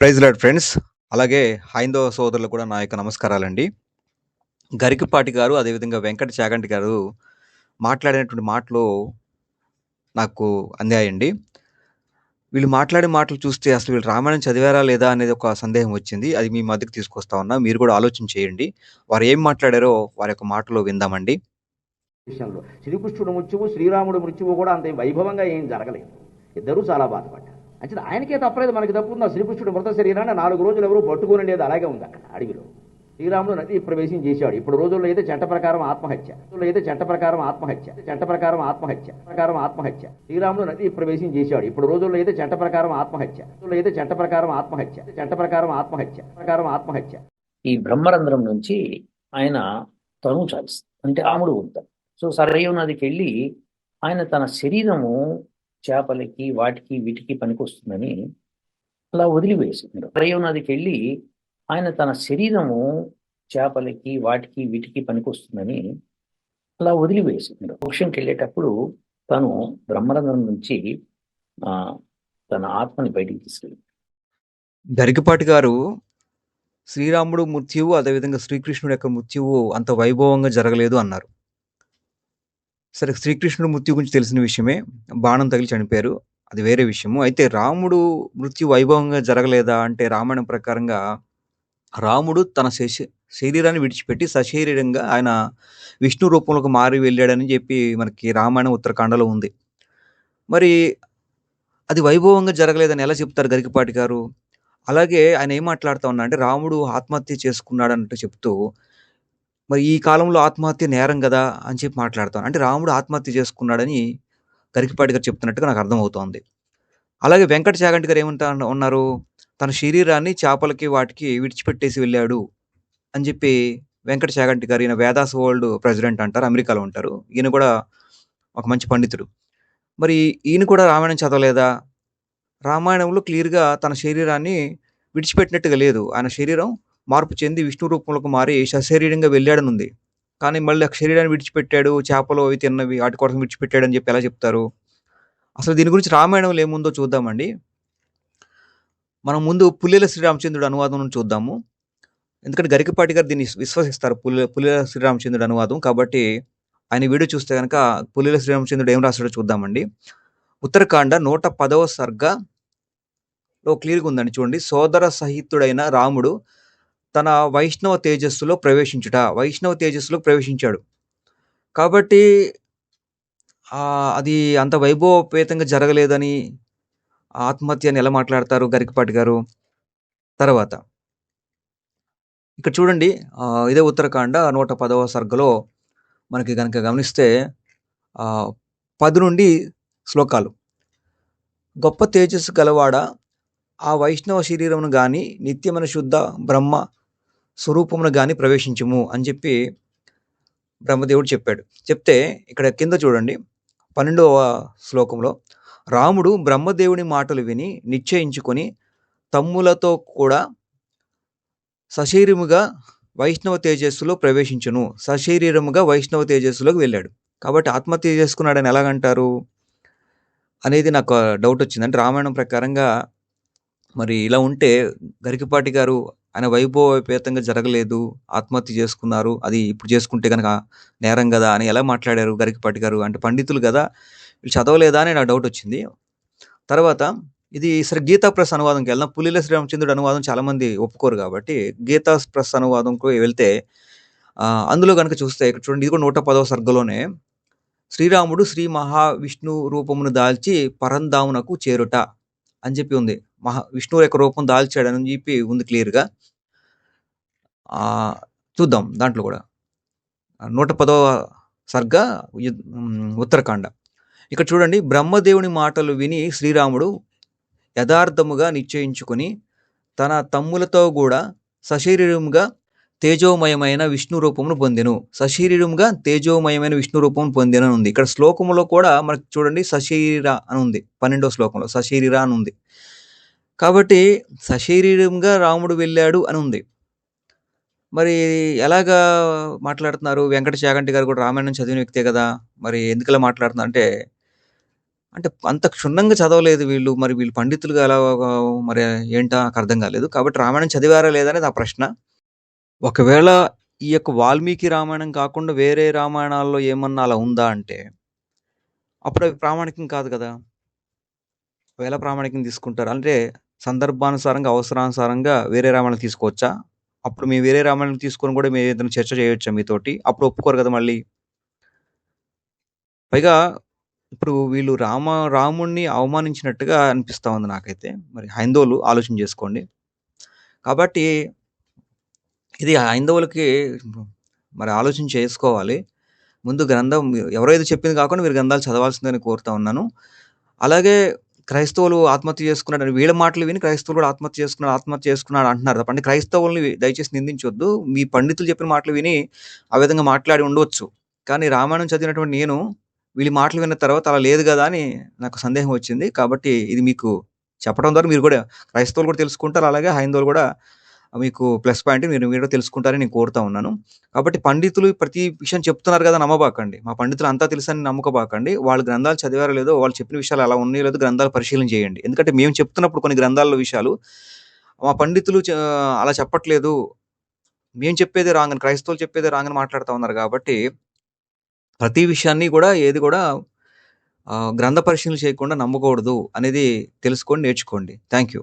Praise lord friends. అలాగే హైందవ సోదరులు కూడా నా యొక్క నమస్కారాలండి. గరికపాటి గారు అదేవిధంగా వెంకట చాగంటి గారు మాట్లాడినటువంటి మాటలు నాకు అందాయండి. వీళ్ళు మాట్లాడే మాటలు చూస్తే అసలు వీళ్ళు రామాయణం చదివారా లేదా అనేది ఒక సందేహం వచ్చింది. అది మీ మద్దతు తీసుకొస్తా ఉన్నా. మీరు కూడా ఆలోచన చేయండి. వారు ఏం మాట్లాడారో వారి యొక్క మాటలు విందామండి. విషయంలో శ్రీకృష్ణుడు మృత్యువు శ్రీరాముడు మృత్యువు కూడా అంత వైభవంగా ఏం జరగలేదు. ఇద్దరూ చాలా బాధపడ్డారు. అంటే ఆయనకే తప్పలేదు మనకి తప్పుందా? శ్రీకృష్ణుడు మృత శరీరాన్ని నాలుగు రోజులు ఎవరు పట్టుకుని లేదు అలాగే ఉంది అక్కడ అడవిలో. శ్రీరాముడు నది ప్రవేశం చేశాడు. ఇప్పుడు రోజుల్లో అయితే చట్ట ప్రకారం ఆత్మహత్య. అయితే చట్ట ప్రకారం ఆత్మహత్య. చట్ట ప్రకారం ఆత్మహత్య. ప్రకారం ఆత్మహత్య. శ్రీరాముడు నది ప్రవేశం చేశాడు. ఇప్పుడు రోజుల్లో అయితే చట్ట ప్రకారం ఆత్మహత్య. అయితే చట్ట ప్రకారం ఆత్మహత్య. చట్ట ప్రకారం ఆత్మహత్య. ప్రకారం ఆత్మహత్య. ఈ బ్రహ్మరంధ్రం నుంచి ఆయన తను చాలిస్తాడు. అంటే ఆముడు ఉంటాడు. సో సరయు నదికి వెళ్ళి ఆయన తన శరీరము చేపలకి వాటికి వీటికి పనికొస్తుందని అలా వదిలివేసిండు సరయు నదికి వెళ్ళి ఆయన తన శరీరము చేపలకి వాటికి వీటికి పనికొస్తుందని అలా వదిలివేసిండు మోక్షంకి వెళ్ళేటప్పుడు తను బ్రహ్మరంధ్రం నుంచి ఆ తన ఆత్మని బయటికి తీసుకెళ్ళింది గరికపాటి గారు శ్రీరాముడు మృత్యువు అదేవిధంగా శ్రీకృష్ణుడు యొక్క మృత్యువు అంత వైభవంగా జరగలేదు అన్నారు. సరే శ్రీకృష్ణుడు మృత్యు గురించి తెలిసిన విషయమే. బాణం తగిలి చనిపోయారు. అది వేరే విషయము. అయితే రాముడు మృత్యు వైభవంగా జరగలేదా అంటే రామాయణం ప్రకారంగా రాముడు తన శశ- శరీరాన్ని విడిచిపెట్టి సశరీరంగా ఆయన విష్ణు రూపంలోకి మారి వెళ్ళాడని చెప్పి మనకి రామాయణం ఉత్తరాఖండలో ఉంది. మరి అది వైభవంగా జరగలేదని ఎలా చెప్తారు గరికపాటి గారు? అలాగే ఆయన ఏం మాట్లాడుతా ఉన్నా అంటే రాముడు ఆత్మహత్య చేసుకున్నాడంటూ చెప్తూ మరి ఈ కాలంలో ఆత్మహత్య నేరం కదా అని చెప్పి మాట్లాడతాను. అంటే రాముడు ఆత్మహత్య చేసుకున్నాడని గరికిపాటి గారు చెప్తున్నట్టుగా నాకు అర్థమవుతోంది. అలాగే వెంకట చాగంటి గారు ఏమంటా ఉన్నారు? తన శరీరాన్ని చేపలకి వాటికి విడిచిపెట్టేసి వెళ్ళాడు అని చెప్పి వెంకట చాగంటి గారు ఈయన వేదాస్ వరల్డ్ ప్రెసిడెంట్ అంటారు అమెరికాలో ఉంటారు. ఈయన కూడా ఒక మంచి పండితుడు. మరి ఈయన కూడా రామాయణం చదవలేదా? రామాయణంలో క్లియర్గా తన శరీరాన్ని విడిచిపెట్టినట్టుగా లేదు. ఆయన శరీరం మార్పు చెంది విష్ణు రూపంలోకి మారి సశరీరంగా వెళ్ళాడనుంది కానీ మళ్ళీ ఆ శరీరాన్ని విడిచిపెట్టాడు చేపలు అవి తిన్నవి వాటి కోసం విడిచిపెట్టాడు అని చెప్పి ఎలా చెప్తారు? అసలు దీని గురించి రామాయణంలో ఏముందో చూద్దామండి. మనం ముందు పుల్లెల శ్రీరామచంద్రుడు అనువాదం చూద్దాము. ఎందుకంటే గరికపాటి గారు దీన్ని విశ్వసిస్తారు పుల్లె పుల్లెల శ్రీరామచంద్రుడు అనువాదం. కాబట్టి ఆయన వీడియో చూస్తే కనుక పుల్లెల శ్రీరామచంద్రుడు ఏం రాస్తాడో చూద్దామండి. ఉత్తరాఖండ నూట పదవ సర్గలో క్లియర్గా ఉందండి చూడండి. సోదర సహితుడైన రాముడు తన వైష్ణవ తేజస్సులో ప్రవేశించుట వైష్ణవ తేజస్సులో ప్రవేశించాడు. కాబట్టి అది అంత వైభవపేతంగా జరగలేదని ఆత్మహత్య అని ఎలా మాట్లాడతారు గరికపాటి గారు? తర్వాత ఇక్కడ చూడండి ఇదే ఉత్తరాఖండ నూట పదవ సర్గలో మనకి కనుక గమనిస్తే పది నుండి శ్లోకాలు. గొప్ప తేజస్సు గలవాడ ఆ వైష్ణవ శరీరమును గాని నిత్యమైన శుద్ధ బ్రహ్మ స్వరూపమును కానీ ప్రవేశించము అని చెప్పి బ్రహ్మదేవుడు చెప్పాడు. చెప్తే ఇక్కడ కింద చూడండి. పన్నెండవ శ్లోకంలో రాముడు బ్రహ్మదేవుని మాటలు విని నిశ్చయించుకొని తమ్ములతో కూడా సశరీరముగా వైష్ణవ తేజస్సులో ప్రవేశించును. సశరీరముగా వైష్ణవ తేజస్సులోకి వెళ్ళాడు. కాబట్టి ఆత్మహత్య చేసుకున్నాడని ఎలాగంటారు? అనేది నాకు డౌట్ వచ్చింది. అంటే రామాయణం ప్రకారంగా మరి ఇలా ఉంటే గరికపాటి గారు ఆయన వైభవపేతంగా జరగలేదు ఆత్మహత్య చేసుకున్నారు అది ఇప్పుడు చేసుకుంటే కనుక నేరం కదా అని ఎలా మాట్లాడారు గరికపాటి గారు? అంటే పండితులు కదా వీళ్ళు చదవలేదా అని నాకు డౌట్ వచ్చింది. తర్వాత ఇది సరే గీతా ప్రెస్ అనువాదంకి వెళ్ళిన పులిల శ్రీరామచంద్రుడు అనువాదం చాలామంది ఒప్పుకోరు కాబట్టి గీతా ప్రెస్ అనువాదంకు వెళ్తే అందులో కనుక చూస్తే ఇక్కడ చూడండి ఇది కూడా నూట పదవ సర్గలోనే. శ్రీరాముడు శ్రీ మహావిష్ణు రూపమును దాల్చి పరంధామునకు చేరుట అని చెప్పి ఉంది. మహా విష్ణువు యొక్క రూపం దాల్చాడని చెప్పి ఉంది క్లియర్గా. చూద్దాం దాంట్లో కూడా. నూట పదవ సర్గ ఉత్తరకాండ. ఉత్తరాఖండ ఇక్కడ చూడండి బ్రహ్మదేవుని మాటలు విని శ్రీరాముడు యథార్థముగా నిశ్చయించుకొని తన తమ్ములతో కూడా సశరీరముగా తేజోమయమైన విష్ణు రూపమును పొందెను. సశరీరముగా తేజోమయమైన విష్ణు రూపమును పొందెను అని ఉంది ఇక్కడ శ్లోకములో కూడా మనకు చూడండి సశరీర అని ఉంది పన్నెండో శ్లోకంలో సశరీర అని ఉంది కాబట్టి సశరీరంగా రాముడు వెళ్ళాడు అని ఉంది మరి ఎలాగా మాట్లాడుతున్నారు వెంకట చాగంటి గారు కూడా రామాయణం చదివిన వ్యక్తే కదా మరి ఎందుకలా మాట్లాడుతున్నారు అంటే అంటే అంత క్షుణ్ణంగా చదవలేదు వీళ్ళు. మరి వీళ్ళు పండితులుగా ఎలా మరి ఏంటో నాకు అర్థం కాలేదు. కాబట్టి రామాయణం చదివారా లేదనేది ఆ ప్రశ్న. ఒకవేళ ఈ యొక్క వాల్మీకి రామాయణం కాకుండా వేరే రామాయణాల్లో ఏమన్నా అలా ఉందా అంటే అప్పుడు అవి ప్రామాణికం కాదు కదా! ఎలా ప్రామాణికం తీసుకుంటారు? అంటే సందర్భానుసారంగా, అవసరానుసారంగా వేరే రామాయణాలు తీసుకోవచ్చా? అప్పుడు మేము వేరే రామాయణం తీసుకొని కూడా మేము ఏదైనా చర్చ చేయొచ్చా మీతోటి? అప్పుడు ఒప్పుకోరు కదా మళ్ళీ. పైగా ఇప్పుడు వీళ్ళు రామ రాముణ్ణి అవమానించినట్టుగా అనిపిస్తూ ఉంది నాకైతే. మరి హైందవులు ఆలోచన చేసుకోండి. కాబట్టి ఇది హైందవులకి మరి ఆలోచన చేసుకోవాలి. ముందు గ్రంథం ఎవరైతే చెప్పింది కాకుండా మీరు గ్రంథాలు చదవాల్సిందని కోరుతా ఉన్నాను. అలాగే క్రైస్తవులు ఆత్మహత్య చేసుకున్నారని వీళ్ళ మాటలు విని క్రైస్తవులు కూడా ఆత్మహత్య చేసుకున్నాడు, ఆత్మహత్య చేసుకున్నాడు అంటున్నారు తప్పండి క్రైస్తవుల్ని దయచేసి నిందించొద్దు. మీ పండితులు చెప్పిన మాటలు విని ఆ విధంగా మాట్లాడి ఉండవచ్చు. కానీ రామాయణం చదివినటువంటి నేను వీళ్ళ మాటలు విన్న తర్వాత అలా లేదు కదా అని నాకు సందేహం వచ్చింది. కాబట్టి ఇది మీకు చెప్పడం ద్వారా మీరు కూడా క్రైస్తవులు కూడా తెలుసుకుంటారు. అలాగే హైందవులు కూడా మీకు ప్లస్ పాయింట్ మీరు మీరు తెలుసుకుంటారని నేను కోరుతా ఉన్నాను. కాబట్టి పండితులు ప్రతి విషయం చెప్తున్నారు కదా! నమ్మబాకండి. మా పండితులు అంతా తెలుసని నమ్మకబాకండి. వాళ్ళు గ్రంథాలు చదివారో లేదో, వాళ్ళు చెప్పిన విషయాలు అలా ఉన్నాయో లేదో గ్రంథాలు పరిశీలన చేయండి. ఎందుకంటే మేము చెప్తున్నప్పుడు కొన్ని గ్రంథాల్లో విషయాలు మా పండితులు అలా చెప్పట్లేదు. మేము చెప్పేదే రాంగ్ అని క్రైస్తవులు చెప్పేదే రాంగ్ అని ఉన్నారు కాబట్టి ప్రతి విషయాన్ని కూడా ఏది కూడా గ్రంథ పరిశీలన చేయకుండా నమ్మకూడదు అనేది తెలుసుకొని నేర్చుకోండి. Thank you.